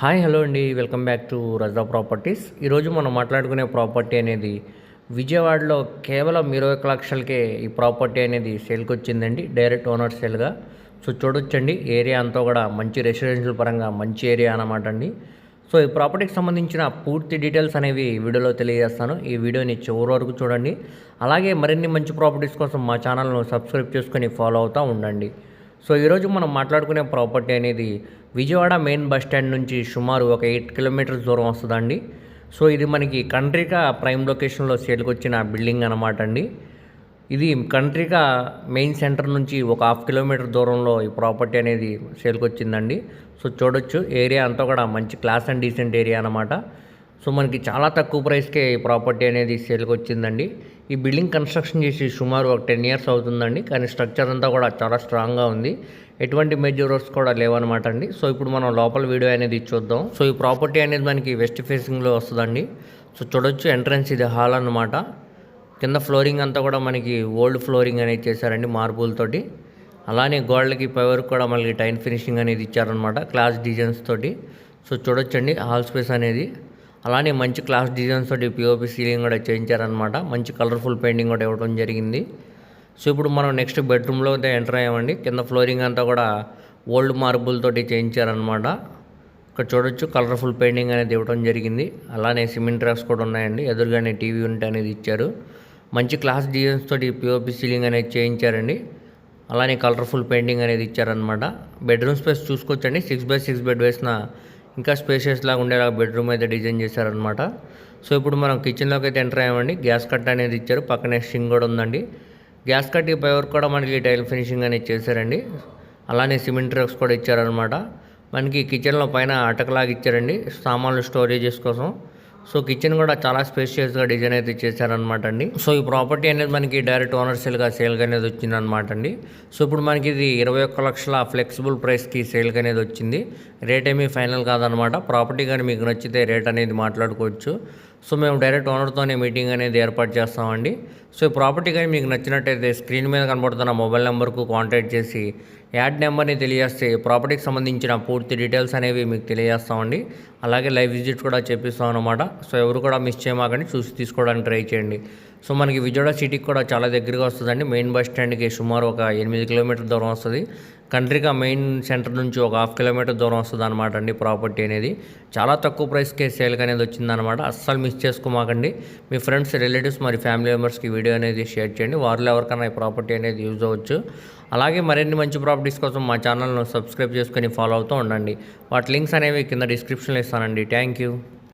Hi hello అండి. Welcome back to Raza properties. ఈరోజు మనం మాట్లాడుకునే ప్రాపర్టీ అనేది విజయవాడలో కేవలం ఇరవై ఒక్క లక్షలకే ఈ ప్రాపర్టీ అనేది సేల్కి వచ్చిందండి. డైరెక్ట్ ఓనర్ సేల్గా సో చూడొచ్చండి. ఏరియా అంతా కూడా మంచి రెసిడెన్షియల్ పరంగా మంచి ఏరియా అన్నమాట అండి. సో ఈ ప్రాపర్టీకి సంబంధించిన పూర్తి డీటెయిల్స్ అనేవి వీడియోలో తెలియజేస్తాను. ఈ వీడియోని చివరి వరకు చూడండి. అలాగే మరిన్ని మంచి ప్రాపర్టీస్ కోసం మా ఛానల్ను సబ్స్క్రైబ్ చేసుకొని ఫాలో అవుతూ ఉండండి. సో ఈరోజు మనం మాట్లాడుకునే ప్రాపర్టీ అనేది విజయవాడ మెయిన్ బస్ స్టాండ్ నుంచి సుమారు ఒక ఎయిట్ కిలోమీటర్స్ దూరం వస్తుందండి. సో ఇది మనకి కంట్రీగా ప్రైమ్ లొకేషన్లో సేల్కి వచ్చిన బిల్డింగ్ అనమాట అండి. ఇది కంట్రీగా మెయిన్ సెంటర్ నుంచి ఒక హాఫ్ కిలోమీటర్ దూరంలో ఈ ప్రాపర్టీ అనేది సేల్కి వచ్చిందండి సో చూడొచ్చు ఏరియా అంతా కూడా మంచి క్లాస్ అండ్ డీసెంట్ ఏరియా అనమాట సో మనకి చాలా తక్కువ ప్రైస్కే ఈ ప్రాపర్టీ అనేది సేల్కి వచ్చిందండి ఈ బిల్డింగ్ కన్స్ట్రక్షన్ చేసి సుమారు ఒక టెన్ ఇయర్స్ అవుతుందండి. కానీ స్ట్రక్చర్ అంతా కూడా చాలా స్ట్రాంగ్గా ఉంది. ఎటువంటి మేజర్ కూడా లేవన్నమాట అండి. సో ఇప్పుడు మనం లోపల వీడియో అనేది చూద్దాం. సో ఈ ప్రాపర్టీ అనేది మనకి వెస్ట్ ఫేసింగ్లో వస్తుందండి. సో చూడొచ్చు ఎంట్రన్స్ ఇది హాల్ అనమాట కింద ఫ్లోరింగ్ అంతా కూడా మనకి ఓల్డ్ ఫ్లోరింగ్ అనేది చేశారండి మార్బుల్ తోటి. అలానే గోడలకి పై వరకు కూడా మనకి టైన్ ఫినిషింగ్ అనేది ఇచ్చారనమాట క్లాస్ డిజైన్స్ తోటి. సో చూడొచ్చండి హాల్ స్పేస్ అనేది. అలానే మంచి క్లాస్ డిజైన్స్ తోటి పిఓపి సీలింగ్ కూడా చేయించారనమాట మంచి కలర్ఫుల్ పెయింటింగ్ కూడా ఇవ్వడం జరిగింది. సో ఇప్పుడు మనం నెక్స్ట్ బెడ్రూమ్లో అయితే ఎంటర్ అయ్యామండి. కింద ఫ్లోరింగ్ అంతా కూడా ఓల్డ్ మార్బుల్ తోటి చేయించారనమాట ఇక్కడ చూడొచ్చు కలర్ఫుల్ పెయింటింగ్ అనేది ఇవ్వడం జరిగింది. అలానే సిమెంట్ ట్రాక్స్ కూడా ఉన్నాయండి. ఎదురుగానే టీవీ యూనిట్ అనేది ఇచ్చారు. మంచి క్లాస్ డిజైన్స్ తోటి పిఓపి సీలింగ్ అనేది చేయించారండి. అలానే కలర్ఫుల్ పెయింటింగ్ అనేది ఇచ్చారనమాట బెడ్రూమ్ స్పేస్ చూసుకోవచ్చండి. సిక్స్ బై సిక్స్ బెడ్ వేసిన ఇంకా స్పేషియస్ లాగా ఉండేలా బెడ్రూమ్ అయితే డిజైన్ చేశారనమాట సో ఇప్పుడు మనం కిచెన్లోకి అయితే ఎంటర్ అయ్యామండి. గ్యాస్ కట్ అనేది ఇచ్చారు. పక్కనే షింగ్ కూడా ఉందండి. గ్యాస్ కట్ పై వరకు కూడా మనకి టైల్ ఫినిషింగ్ అనేది చేశారండి. అలానే సిమెంట్ ట్రక్స్ కూడా ఇచ్చారనమాట మనకి కిచెన్లో పైన అటకలాగా ఇచ్చారండి. సామాన్లు స్టోరేజెస్ కోసం. సో కిచెన్ కూడా చాలా స్పేషియస్గా డిజైన్ అయితే చేశారనమాట అండి. సో ఈ ప్రాపర్టీ అనేది మనకి డైరెక్ట్ ఓనర్ సేల్గా సేల్గా అనేది వచ్చిందనమాట అండి. సో ఇప్పుడు మనకి ఇది ఇరవై ఒక్క లక్షల ఫ్లెక్సిబుల్ ప్రైస్కి సేల్గా అనేది వచ్చింది. రేట్ ఏమీ ఫైనల్ కాదనమాట ప్రాపర్టీ కానీ మీకు నచ్చితే రేట్ అనేది మాట్లాడుకోవచ్చు. సో మేము డైరెక్ట్ ఓనర్తోనే మీటింగ్ అనేది ఏర్పాటు చేస్తామండి. సో ఈ ప్రాపర్టీ కానీ మీకు నచ్చినట్టయితే స్క్రీన్ మీద కనబడుతున్న మొబైల్ నెంబర్కు కాంటాక్ట్ చేసి యాడ్ నెంబర్ని తెలియజేస్తే ప్రాపర్టీకి సంబంధించిన పూర్తి డీటెయిల్స్ అనేవి మీకు తెలియజేస్తామండి. అలాగే లైవ్ విజిట్ కూడా చేపిస్తాం అనమాట సో ఎవరు కూడా మిస్ చేయమాకండి చూసి తీసుకోవడానికి ట్రై చేయండి. సో మనకి విజయవాడ సిటీకి కూడా చాలా దగ్గరగా వస్తుందండి. మెయిన్ బస్ స్టాండ్కి సుమారు ఒక ఎనిమిది కిలోమీటర్ దూరం వస్తుంది. కంట్రీగా మెయిన్ సెంటర్ నుంచి ఒక హాఫ్ కిలోమీటర్ దూరం వస్తుంది అనమాట అండి ప్రాపర్టీ అనేది. చాలా తక్కువ ప్రైస్కే సేల్కి అనేది వచ్చిందనమాట అస్సలు మిస్ చేసుకోమాకండి. మీ ఫ్రెండ్స్ రిలేటివ్స్ మరి ఫ్యామిలీ మెంబర్స్కి వీడియో అనేది షేర్ చేయండి. వారిలో ఎవరికైనా ఈ ప్రాపర్టీ అనేది యూజ్ అవ్వచ్చు. అలాగే మరిన్ని మంచి ప్రాపర్టీస్ కోసం మా ఛానల్ను సబ్స్క్రైబ్ చేసుకొని ఫాలో అవుతూ ఉండండి. వాటి లింక్స్ అనేవి కింద డిస్క్రిప్షన్లో ఇస్తానండి. Thank you